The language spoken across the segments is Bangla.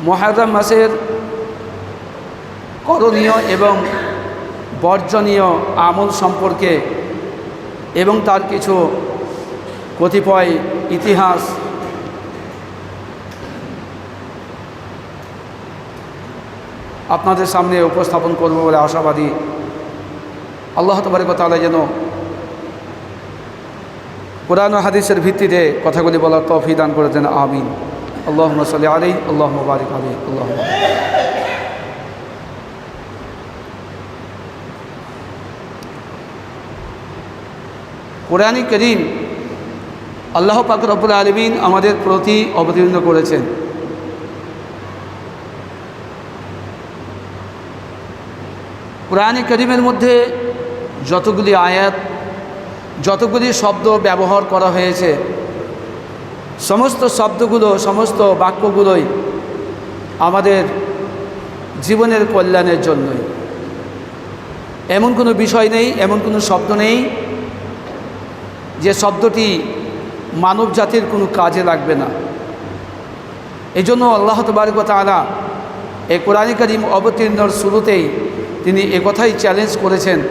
মহারম মাসের করণীয় এবং বর্জনীয় আমল সম্পর্কে এবং তার কিছু কতিপয় ইতিহাস। আপনাদের সামনে উপস্থাপন করব বলে আশাবাদী। আল্লাহ তবারিক তালা যেন কোরআন হাদিসের ভিত্তিতে কথাগুলি বলার তফি দান করে দেন আমিন। আল্লাহ সাল্লি আলী আল্লাহ মুবারিক আলী আল্লাহ কোরআন করিম আল্লাহ পাক রব্বুল আলমিন আমাদের প্রতি অবতীর্ণ করেছেন। কোরআন করিমের মধ্যে যতগুলি আয়াত, যতগুলি শব্দ ব্যবহার করা হয়েছে সমস্ত শব্দগুলো, সমস্ত বাক্যগুলোই আমাদের জীবনের কল্যাণের জন্যই। এমন কোনো বিষয় নেই, এমন কোনো শব্দ নেই যে শব্দটি মানব জাতির কোনো কাজে লাগবে না। এই জন্য আল্লাহ তবারক তালা এই কোরআন করিম অবতীর্ণর শুরুতেই তিনি একথাই চ্যালেঞ্জ করেছেন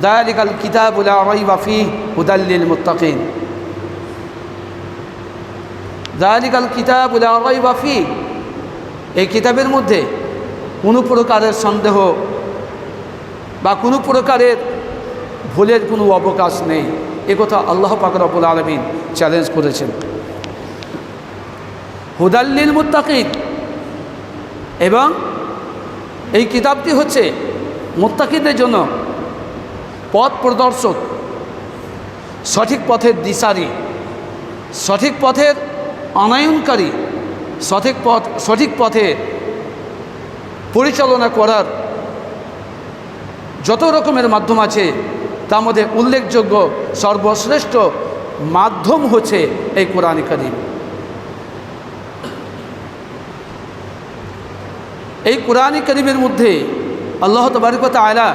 দায়ালিকাল কিতাব আরাই বাফি হুদাল্লিল মুত্তাকিন। দায়ালিকাল কিতাব আরাই বাফি এই কিতাবের মধ্যে কোনো প্রকারের সন্দেহ বা কোনো প্রকারের ভুলের কোনো অবকাশ নেই। একথা আল্লাহ পাকর আবুল আলমিন চ্যালেঞ্জ করেছেন। হুদাল্লিল মুত্তাকিন। এবং এই কিতাবটি হচ্ছে মুত্তাকিদের জন্য পথ প্রদর্শক, সঠিক পথের দিশারি, সঠিক পথের অনায়নকারী সঠিক পথ, সঠিক পথে পরিচালনা করার যত রকমের মাধ্যম আছে, তার মধ্যে উল্লেখযোগ্য সর্বশ্রেষ্ঠ মাধ্যম হচ্ছে এই কোরআন করিম। এই কোরআন করিমের মধ্যে আল্লাহ তবারিকত আয়লা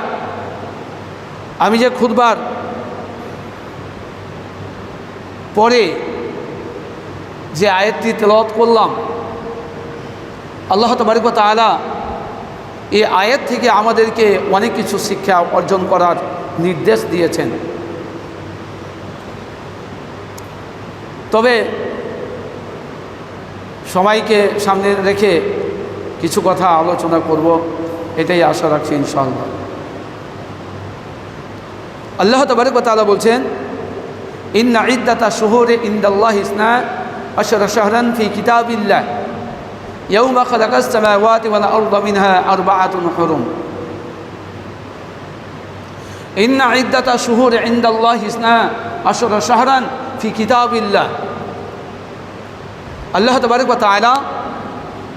আমি যে খুদবার পরে যে আয়াতটি তেলত করলাম, আল্লাহ তবারিকত আয়লা এই আয়াত থেকে আমাদেরকে অনেক কিছু শিক্ষা অর্জন করার নির্দেশ দিয়েছেন। তবে সবাইকে সামনে রেখে কিছু কথা আলোচনা করব, এটাই আশা রাখছি ইনশাআল্লাহ। আল্লাহ তবরক তালা বলছেন, ইন্না ইদ্দাতা শুহুরে ইন্দাল্লাহ ইসনা আশর শাহরান ফি কিতাবিল্লাহ يوم خلق السماوات والأرض منها أربعة حرم إن عدة شهور عند الله اثنا عشر شهرا في كتاب الله আল্লাহ তবারক তাআলা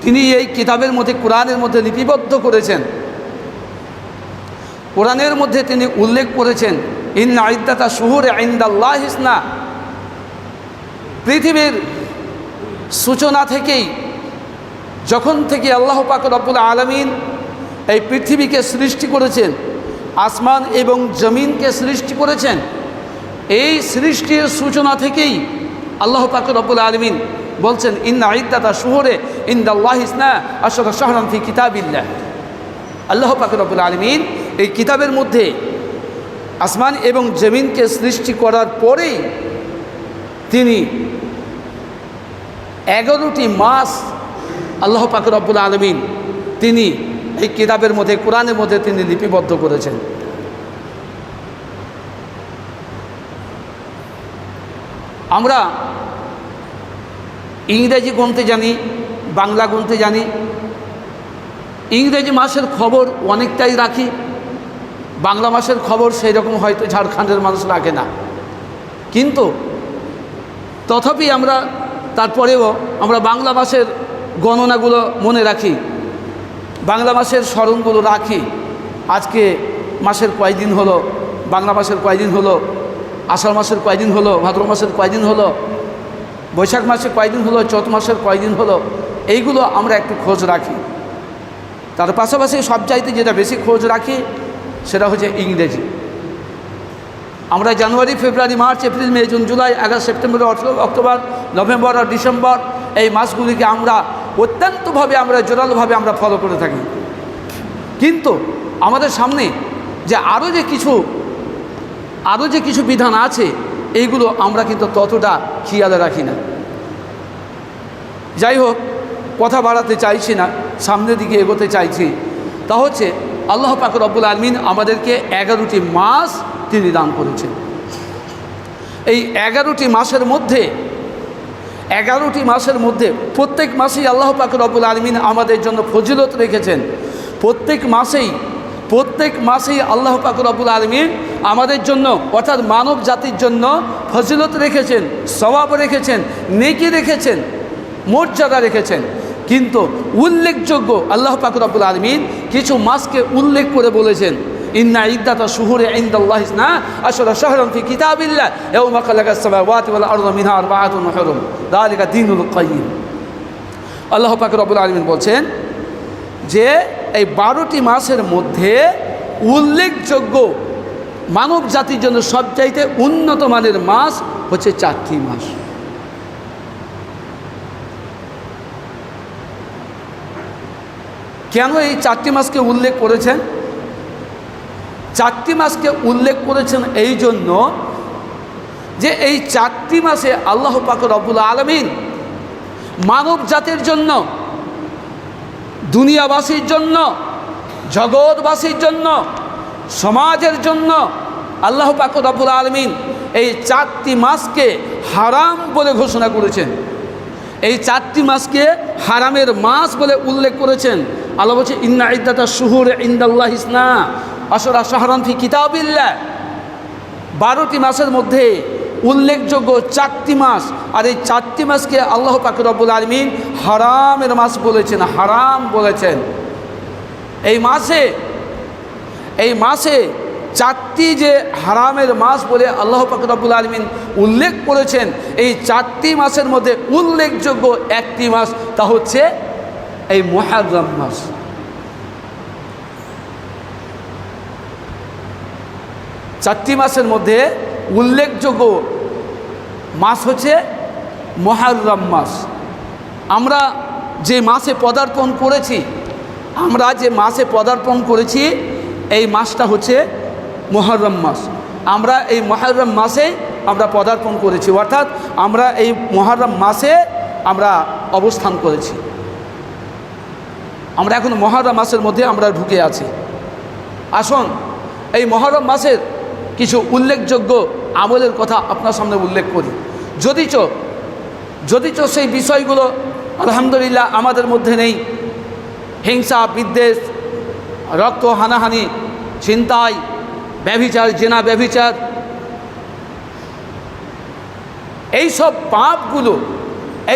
তিনি এই কিতাবের মধ্যে কোরআনের মধ্যে লিপিবদ্ধ করেছেন কোরআনের মধ্যে তিনি উল্লেখ করেছেন ইন আইদাতা শুহুরে আইন্দাল্লাহ ইসনা পৃথিবীর সূচনা থেকেই, যখন থেকে আল্লাহ পাক রব্বুল আলমিন এই পৃথিবীকে সৃষ্টি করেছেন, আসমান এবং জমিনকে সৃষ্টি করেছেন, এই সৃষ্টির সূচনা থেকেই আল্লাহ পাক রব্বুল আলমিন বলছেন, ইন্না ইদ্দাতা শুহরে, ইন্দাল্লাহ ইসনা আসর শাহরান ফি কিতাবিল্লাহ। আল্লাহ পাক রব্বুল আলমিন এই কিতাবের মধ্যে আসমান এবং জমিনকে সৃষ্টি করার পরেই তিনি এগারোটি মাস আল্লাহ পাক রব্বুল আলমিন তিনি এই কিতাবের মধ্যে, কোরআনের মধ্যে তিনি লিপিবদ্ধ করেছেন। আমরা ইংরেজি গুনতে জানি, বাংলা গুনতে জানি। ইংরেজি মাসের খবর অনেকটাই রাখি। বাংলা মাসের খবর সেই রকম হয়তো ঝাড়খণ্ডের মানুষ রাখে না। কিন্তু তথাপি আমরা তারপরেও আমরা বাংলা মাসের গণনাগুলো মনে রাখি। বাংলা মাসের স্মরণগুলো রাখি। আজকে মাসের কয়দিন হলো, বাংলা মাসের কয়দিন হলো, আষাঢ় মাসের কয়দিন হলো, ভাদ্র মাসের কয়দিন হলো, বৈশাখ মাসে কয়দিন হলো চৈত মাসের কয়দিন হলো, এইগুলো আমরা একটু খোঁজ রাখি। তার পাশাপাশি সবচাইতে যেটা বেশি খোঁজ রাখি, সেটা হচ্ছে ইংরেজি। আমরা January, February, March, April, May, June, July, August, September October November আর ডিসেম্বর, এই মাসগুলিকে আমরা অত্যন্তভাবে, আমরা জোরালোভাবে আমরা ফলো করে থাকি। কিন্তু আমাদের সামনে যে আরও যে কিছু, আরও যে কিছু বিধান আছে, এইগুলো আমরা কিন্তু ততটা খেয়ালে রাখি না। যাই হোক, কথা বাড়াতে চাইছি না, সামনের দিকে এগোতে চাইছি। তা হচ্ছে, আল্লাহ পাক রব্বুল আলমিন আমাদেরকে এগারোটি মাস তিনি দান করেছেন। এই এগারোটি মাসের মধ্যে এগারোটি মাসের মধ্যে প্রত্যেক মাসেই আল্লাহ পাক রব্বুল আলমিন আমাদের জন্য ফজিলত রেখেছেন। প্রত্যেক মাসেই প্রত্যেক মাসেই আল্লাহ পাক রব্বুল আলমিন আমাদের জন্য, অর্থাৎ মানব জাতির জন্য ফজিলত রেখেছেন স্বভাব রেখেছেন, নেকি রেখেছেন, মর্যাদা রেখেছেন। কিন্তু উল্লেখযোগ্য আল্লাহ পাক রব্বুল আলমিন কিছু মাসকে উল্লেখ করে বলেছেন ইন্না ইদ্দাতা শুহুরে ইন্দাল্লাহ ইসনা আসলে শহরম ফি কিতাবিল্লাহ। ইয়াউমা খালাকাস সামাওয়াতি ওয়াল আরদা মিনহা আরবাআতুন হুরুম। যালিকা দীনুল কাইয়্যিম আল্লাহ পাক রব্বুল আলামিন বলছেন যে এই বারোটি মাসের মধ্যে উল্লেখযোগ্য মানব জাতির জন্য সবচাইতে উন্নত মানের মাস হচ্ছে চারটি মাস। কেন এই চারটি মাসকে উল্লেখ করেছেন? চারটি মাসকে উল্লেখ করেছেন এই জন্য যে এই চারটি মাসে আল্লাহ পাক রব্বুল আলমিন মানব জাতির জন্য, দুনিয়াবাসীর জন্য, জগৎবাসীর জন্য, সমাজের জন্য আল্লাহ পাক রব্বুল আলমিন এই চারটি মাসকে হারাম বলে ঘোষণা করেছেন। এই চারটি মাসকে হারামের মাস বলে উল্লেখ করেছেন। আল্লাহ বলছে, ইন্না ইদ্দাতা শুহুর ইন্দাল্লাহ ইসনা। আসরা শাহরান ফি কিতাবিল্লা বারোটি মাসের মধ্যে উল্লেখযোগ্য চারটি মাস, আর এই চারটি মাসকে আল্লাহ পাক রব্বুল আলমিন হারামের মাস বলেছেন, হারাম বলেছেন। এই মাসে এই মাসে চারটি যে হারামের মাস বলে আল্লাহ পাক রব্বুল আলমিন উল্লেখ করেছেন, এই চারটি মাসের মধ্যে উল্লেখযোগ্য একটি মাস তা হচ্ছে এই মহারম মাস। চারটি মাসের মধ্যে উল্লেখযোগ্য মাস হচ্ছে মহারম মাস। আমরা যে মাসে পদার্পণ করেছি, আমরা যে মাসে পদার্পণ করেছি, এই মাসটা হচ্ছে মহরম মাস। আমরা এই মহরম মাসে আমরা পদার্পণ করেছি, অর্থাৎ আমরা এই মহরম মাসে আমরা অবস্থান করেছি। আমরা এখন মহরম মাসের মধ্যে আমরা ঢুকে আছি। আসুন, এই মহরম মাসের কিছু উল্লেখযোগ্য আমলের কথা আপনার সামনে উল্লেখ করি। যদিচ যদিচ সেই বিষয়গুলো আলহামদুলিল্লাহ আমাদের মধ্যে নেই, হিংসা, বিদ্বেষ, রক্ত হানাহানি, ছিনতাই, ব্যভিচার, জেনা ব্যভিচার, এইসব পাপগুলো,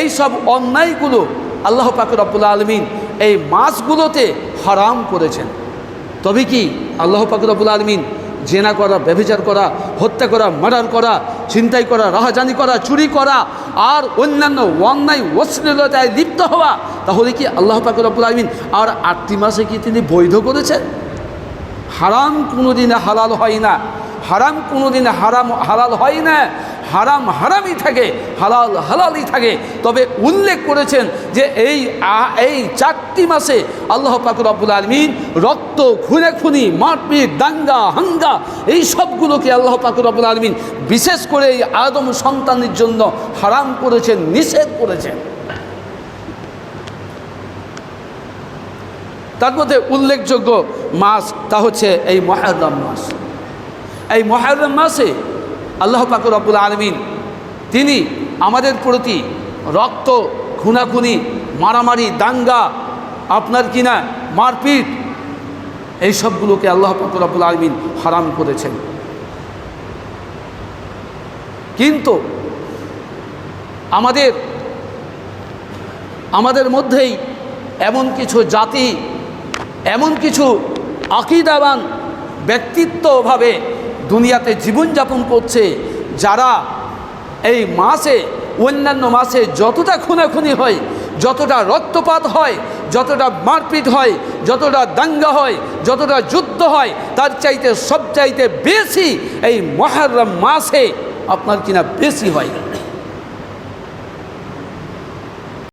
এইসব অন্যায়গুলো আল্লাহ পাকুর রব্বুল আলমিন এই মাসগুলোতে হারাম করেছেন। তবে কি আল্লাহ পাকুর রব্বুল আলমিন জেনা করা, ব্যভিচার করা, হত্যা করা, মার্ডার করা, ছিনতাই করা, রাহাজানি করা, চুরি করা, আর অন্যান্য অন্যায় অশ্লীলতায় লিপ্ত হওয়া, তাহলে কি আল্লাহ পাকুর আব্বুল আলমিন আর আটটি মাসে কি তিনি বৈধ করেছেন? হারাম কোনো দিনে হালাল হয় না। হারাম কোনো দিনে হারাম, হালাল হয় না। হারাম হারামই থাকে, হালাল হালালই থাকে। তবে উল্লেখ করেছেন যে এই এই চারটি মাসে আল্লাহ পাকুর আব্বুল আলমিন রক্ত, খুনে খুনি, মারপিট, দাঙ্গা, হাঙ্গা এই সবগুলোকে আল্লাহ পাকুর আব্বুল আলমিন বিশেষ করে এই আদম সন্তানের জন্য হারাম করেছেন, নিষেধ করেছেন। তার মধ্যে উল্লেখযোগ্য মাস তা হচ্ছে এই মহারম মাস। এই মহারম মাসে আল্লাহ পাকুর আব্বুল আলমিন, তিনি আমাদের প্রতি রক্ত, খুনাখুনি, মারামারি, দাঙ্গা, আপনার কিনা, মারপিট, এই সবগুলোকে আল্লাহ পাকুর আব্বুল আলমিন হারাম করেছেন। কিন্তু আমাদের আমাদের মধ্যেই এমন কিছু জাতি, এমন কিছু আকিদাবান ব্যক্তিত্বভাবে দুনিয়াতে জীবনযাপন করছে, যারা এই মাসে, অন্যান্য মাসে যতটা খুনাখুনি হয়, যতটা রক্তপাত হয়, যতটা মারপিট হয়, যতটা দাঙ্গা হয়, যতটা যুদ্ধ হয়, তার চাইতে সব চাইতে বেশি এই মহারম মাসে আপনার কিনা বেশি হয়।